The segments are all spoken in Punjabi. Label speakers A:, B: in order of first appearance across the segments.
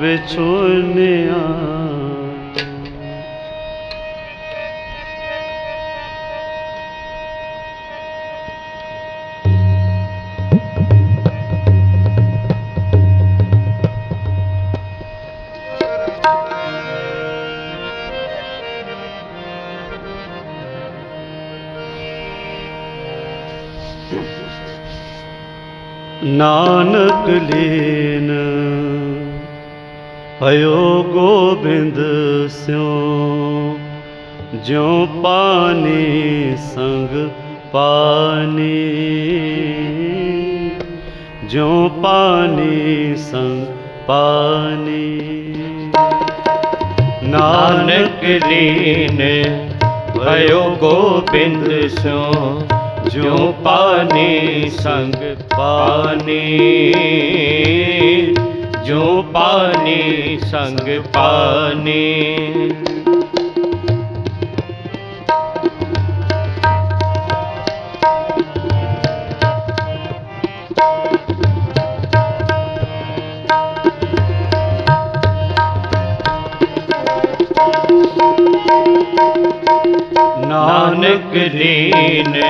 A: ਵਿਛੋਨਿਆ ਨਾਨਕ ਲੀਨ। ਭਇਓ ਗੋਬਿੰਦ ਸਿਉ ਜਿਉ ਪਾਣੀ ਸੰਗ ਪਾਣੀ, ਜਿਉ ਪਾਣੀ ਸੰਗ ਪਾਣੀ।
B: ਨਾਨਕ ਲੀਨ ਭਇਓ ਗੋਬਿੰਦ ਸੋ ਜੋ ਪਾਣੀ ਸੰਗ ਪਾਣੀ। ਜੋ ਪਾਣੀ ਸੰਗ ਪਾਣੀ। ਨਾਨਕ ਲੀਨ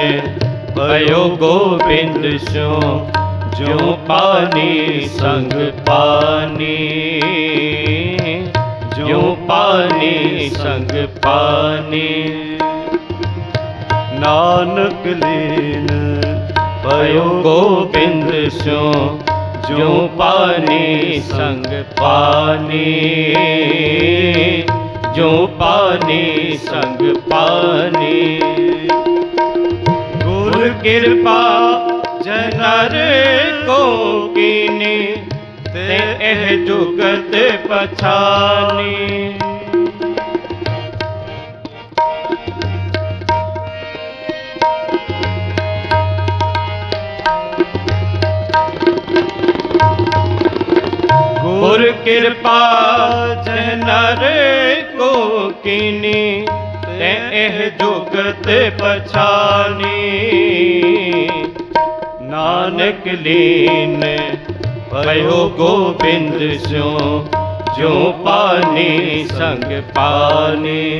B: ਭਇਓ ਗੋਬਿੰਦ ਸੋ ਜੋ ਪਾਣੀ ਸੰਗ ਪਾਣੀ, ਜੋ ਪਾਣੀ ਸੰਗ ਪਾਣੀ।
A: ਨਾਨਕ ਲੀਨ
B: ਭਇਓ ਗੋਬਿੰਦ ਸੋ ਜੋ ਪਾਣੀ ਸੰਗ ਪਾਣੀ, ਜੋ ਪਾਣੀ ਸੰਗ ਪਾਣੀ। ਗੁਰ ਕਿਰਪਾ ਜਨਰ ਕੋ ਕੀਨੀ ਤੇ ਇਹ ਜੁਗਤ ਪਛਾਨੀ। ਗੁਰ ਕਿਰਪਾ ਜਨਰ ਕੋ ਕੀਨੀ ਤੇ ਇਹ ਜੁਗਤ ਪਛਾਨੀ। ਨਾਨਕ ਲੀਨ। ਭਇਓ ਗੋਬਿੰਦ ਸਿਉ ਜੋ ਪਾਣੀ ਸੰਗ ਪਾਣੀ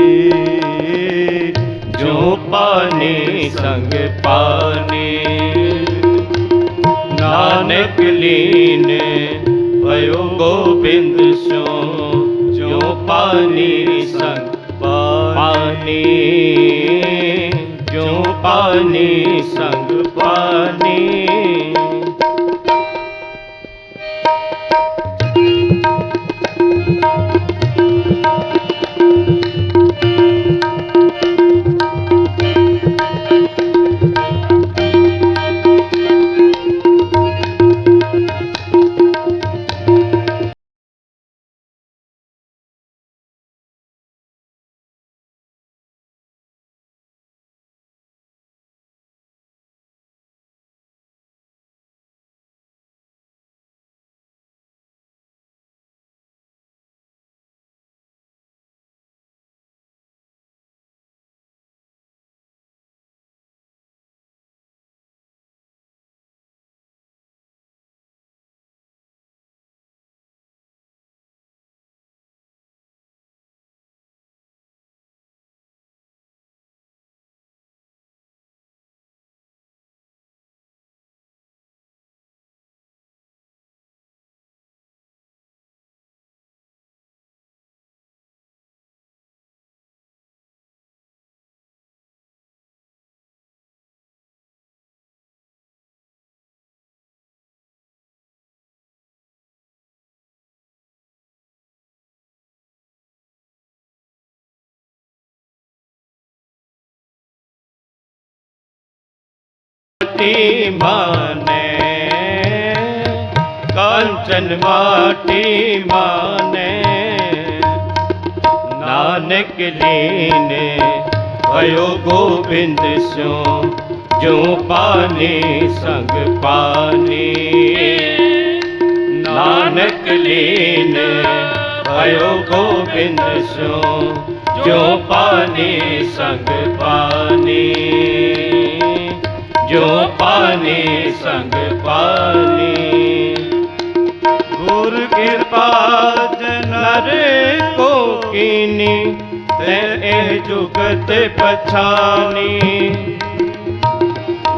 B: ਜੋ ਪਾਣੀ ਸੰਗ ਪਾਣੀ ਨਾਨਕ ਲੀਨ ਭਇਓ ਗੋਬਿੰਦ ਸੋ ਜੋ ਪਾਣੀ ਸੰਗ ਪਾਣੀ ਜੋ ਪਾਣੀ ਸੰਗ ਪਾਣੀ। ਮਾਟੀ ਮਾਨੇ ਕੰਚਨ ਮਾਟੀ ਮਾਨੇ ਨਾਨਕ ਲੀਨੇ ਭਇਓ ਗੋਬਿੰਦ ਸਿਉ ਜੋ ਪਾਣੀ ਸੰਗ ਪਾਣੀ ਨਾਨਕ ਲੀਨ ਭਇਓ ਗੋਬਿੰਦ ਸਿਉ ਜੋ ਪਾਣੀ ਸੰਗ ਪਾਣੀ ਜੋ ਪਾਣੀ ਸੰਗ ਪਾਣੀ।
A: ਗੁਰ ਕਿਰਪਾ
B: ਜਨਰ ਕੋ ਕੀਨੀ, ਤੈ ਇਹ ਜੁਗਤ ਪਛਾਨੀ।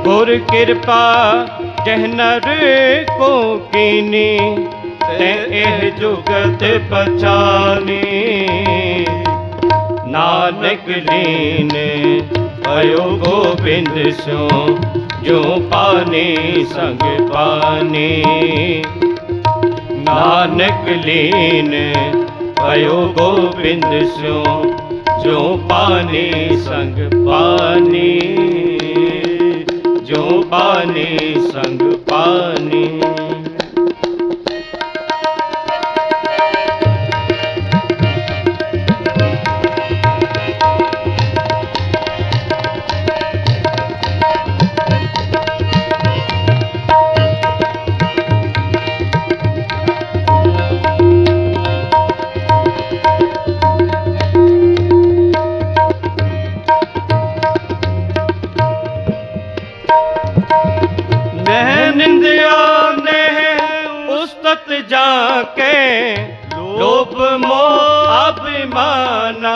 B: ਗੁਰ ਕਿਰਪਾ ਜਹ ਕੋ ਕੀਨੀ, ਤੈ ਇਹ ਜੁਗਤ ਪਛਾਨੀ। ਨਾਨਕ ਲੀਨ ਭਇਓ ਗੋਬਿੰਦ ਸੋ ਜੋ ਪਾਨੇ, ਸੰਗ ਪਾਨੇ। ਨਾਨਕ ਲੀਨ, ਭਇਓ ਗੋਬਿੰਦ ਸਿਉ, ਜੋ ਪਾਨੇ, ਸੰਗ ਪਾਨੇ। ਜੋ ਪਾਨੇ, ਸੰਗ ਪਾਨੇ।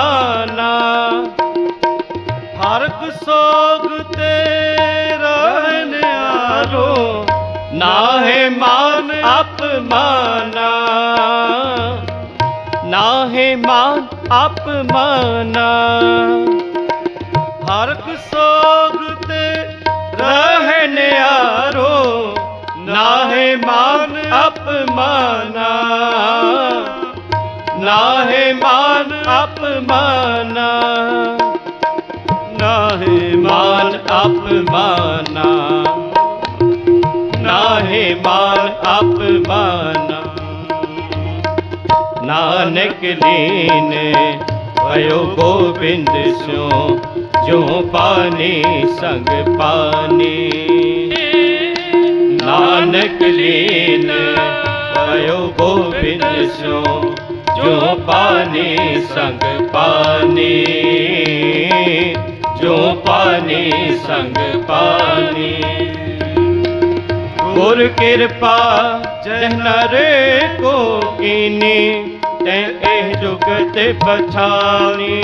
B: ਅਭਿਮਾਨਾ ਹਰਕ ਸੋਗ ਤੇ ਰਹਿਨ ਆਰੋ ਨਾਹੇ ਮਾਨ ਅਪਮਾਨਾ। ਨਾਹੇ ਮਾਨ ਅਪਮਾਨਾ। ਹਰਕ ਸੋਗ ਤੇ ਰਹਿ ਨਿਆਰੋ ਨਾਹੇ ਮਾਨ ਅਪਮਾਨਾ। ਨਾਹੇ ਮਾਨ ਅਪਮਾਨਾ। ਨਾਹੇ ਮਾਨ ਅਪਮਾਨਾ। ਨਾਹੇ ਮਾਨ ਅਪਮਾਨਾ। ਨਾਨਕ ਲੀਨ ਭਇਓ ਗੋਬਿੰਦ ਸਿਉ ਜੋ ਪਾਣੀ ਸੰਗ ਪਾਣੀ। ਨਾਨਕ ਲੀਨ ਭਇਓ ਗੋਬਿੰਦ ਸਿਉ ਜੋ ਪਾਣੀ ਸੰਗ ਪਾਣੀ, ਜੋ ਪਾਣੀ ਸੰਗ ਪਾਣੀ। ਗੁਰ ਕਿਰਪਾ ਜਹ ਨਰ ਕੋ ਕੀਨੀ, ਤੈ ਇਹ ਜੁਗਤ ਪਛਾਨੀ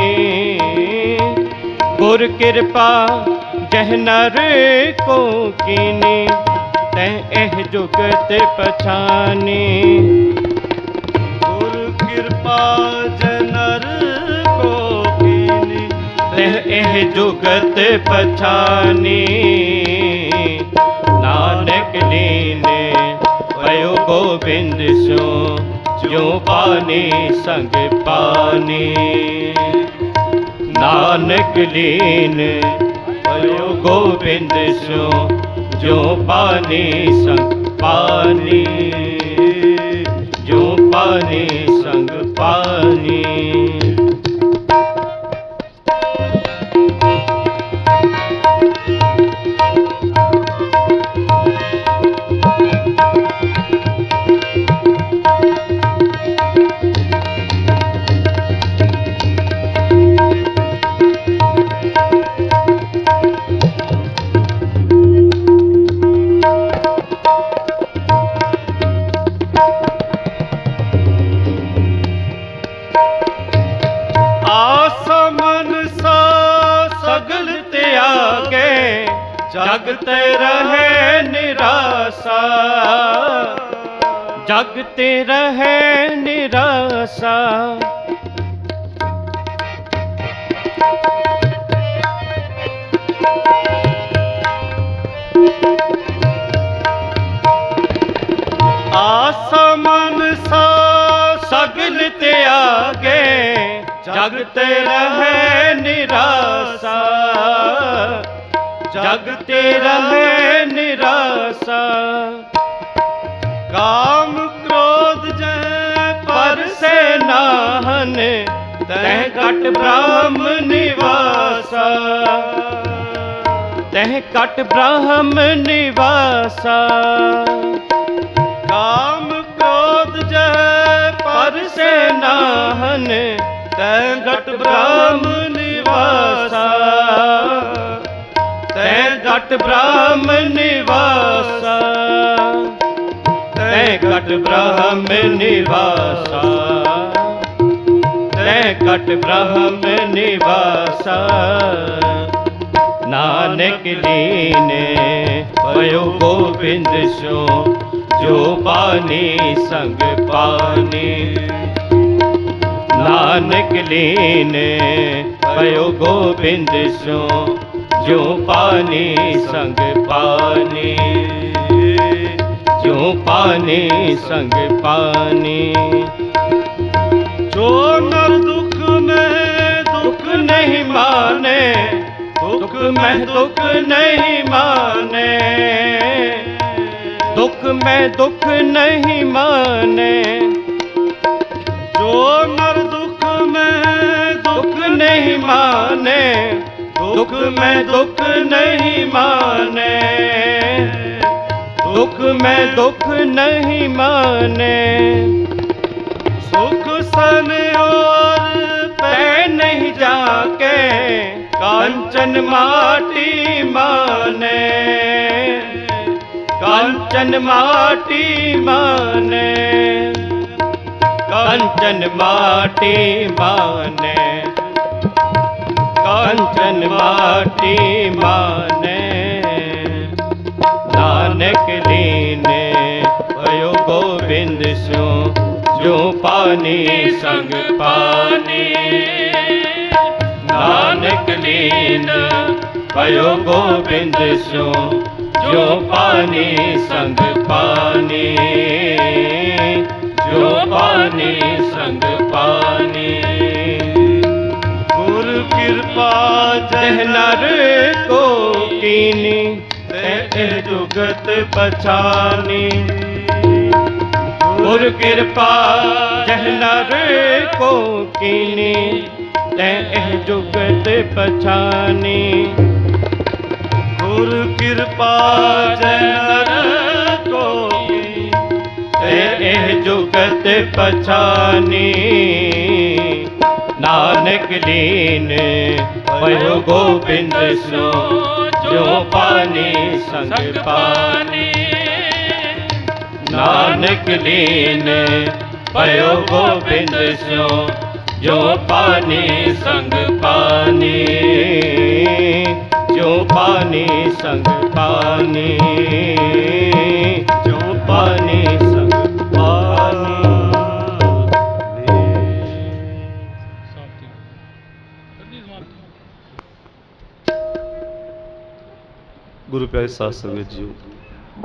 B: ਗੁਰ ਕਿਰਪਾ ਜਹ ਨਰ ਕੋ ਕੀਨੀ, ਤੈ ਇਹ ਜੁਗਤ ਪਛਾਨੀ
A: ਕਿਰਪਾ ਜਨਰ ਕੋ ਕੀਨੀ।
B: ਤੈ ਇਹ ਜੁਗਤ ਪਛਾਨੀ। ਨਾਨਕ ਲੀਨੇ ਭਇਓ ਗੋਬਿੰਦ ਸੋ ਜੋ ਪਾਣੀ ਸੰਗ ਪਾਣੀ। ਨਾਨਕ ਲੀਨ ਭਇਓ ਗੋਬਿੰਦ ਸੋ ਜੋ ਪਾਣੀ ਸੰਗ ਪਾਣੀ। ਜੋ ਪਾਣੀ ਜਗਤੇ ਰਹੇ ਨਿਰਾਸਾ। ਜਗ ਤੇ ਰਹੇ ਨਿਰਾਸਾ। ਆਸਮਨ ਸਾ ਸਗਲ ਤਿਆਗੇ ਜਗ ਤੇ ਰਹੇ ਨਿਰਾਸਾ। ਜਗ ਤੇ ਰਹੇ ਨਿਰਾਸਾ।
A: ਕਾਮ ਕ੍ਰੋਧ ਜੈ
B: ਪਰਸੇ ਨਾਹਨ ਤੈ ਘਟ ਬ੍ਰਹਮ ਨਿਵਾਸਾ। ਤੈ ਘਟ ਬ੍ਰਹਮ ਨਿਵਾਸਾ।
A: ਕਾਮ ਕ੍ਰੋਧ ਜੈ
B: ਪਰਸੇ ਨਾਹਨ ਤੈ ਘਟ ਬ੍ਰਹਮ ਨਿਵਾਸਾ। ਘਟ ਬ੍ਰਹਮ ਨਿਵਾਸਾ। ਤੈ ਘਟ ਬ੍ਰਹਮ ਨਿਵਾਸਾ। ਤੈ ਘਟ ਬ੍ਰਹਮ ਨਿਵਾਸਾ। ਨਾਨਕ ਲੀਨੇ ਪਇਓ ਗੋਬਿੰਦ ਸੋ ਜੋ ਪਾਣੀ ਸੰਗ ਪਾਣੀ। ਨਾਨਕ ਲੀਨੇ ਪਇਓ ਗੋਬਿੰਦ ਸੋ ਜੋ ਪਾਣੀ ਸੰਗ ਪਾਣੀ, ਜੋ ਪਾਣੀ ਸੰਗ ਪਾਣੀ।
A: ਜੋ ਨਰ ਦੁਖ ਮੈਂ
B: ਦੁੱਖ ਨਹੀਂ ਮਾਨੇ, ਦੁੱਖ ਮੈਂ ਦੁੱਖ ਨਹੀਂ ਮਾਨੇ। ਦੁੱਖ ਮੈਂ ਦੁੱਖ ਨਹੀਂ ਮਾਨੇ।
A: ਜੋ ਨਰ ਦੁਖ ਮੈਂ
B: ਦੁੱਖ ਨਹੀਂ ਮਾਨੇ ਦੁੱਖ ਮੈਂ ਦੁੱਖ ਨਹੀਂ ਮਾਨੇ। ਦੁੱਖ ਮੈਂ ਦੁੱਖ ਨਹੀਂ ਮਾਨੇ।
A: ਸੁਖ ਸਨ ਔਰ
B: ਪੈ ਨਹੀਂ ਜਾ ਕੇ ਕਾਂਚਨ ਮਾਟੀ ਮਾਨੇ। ਕਾਂਚਨ ਮਾਟੀ ਮਾਨੇ। ਕਾਂਚਨ ਮਾਟੀ ਮਾਨੇ। ਕਾਂਚਨ ਮਾਟੀ ਮਾਨੇ। ਨਾਨਕ ਲੀਨੇ, ਭਇਓ ਗੋਬਿੰਦ ਸੋ ਜੋ ਪਾਣੀ ਸੰਗ ਪਾਣੀ ਨਾਨਕ ਲੀਨ, ਭਇਓ ਗੋਬਿੰਦ ਸੋ ਜੋ ਪਾਣੀ ਸੰਗ ਪਾਣੀ
A: ਕਿਰਪਾ
B: ਤਹ
A: ਜਹ
B: ਨਰ ਕੋ ਕੀਨੀ ਤਹ ਜੁਗਤ ਪਛਾਨੀ। ਗੁਰ ਕਿਰਪਾ ਜਹ ਨਰ ਕੋ ਕੀਨੀ ਤਹ ਜੁਗਤ ਪਛਾਨੀ।
A: ਗੁਰ ਕਿਰਪਾ ਜੈ ਨਰ ਕੋ
B: ਨਾਨਕ ਲੀਨ ਭਇਓ ਗੋਬਿੰਦ ਸੋ ਜੋ ਪਾਣੀ ਸੰਗ ਪਾਣੀ। ਨਾਨਕ ਲੀਨ ਭਇਓ ਗੋਬਿੰਦ ਸੋ ਜੋ ਪਾਣੀ ਸੰਗ ਪਾਣੀ। ਜੋ ਪਾਣੀ ਸੰਗ ਪਾਣੀ।
A: grupo é só, só,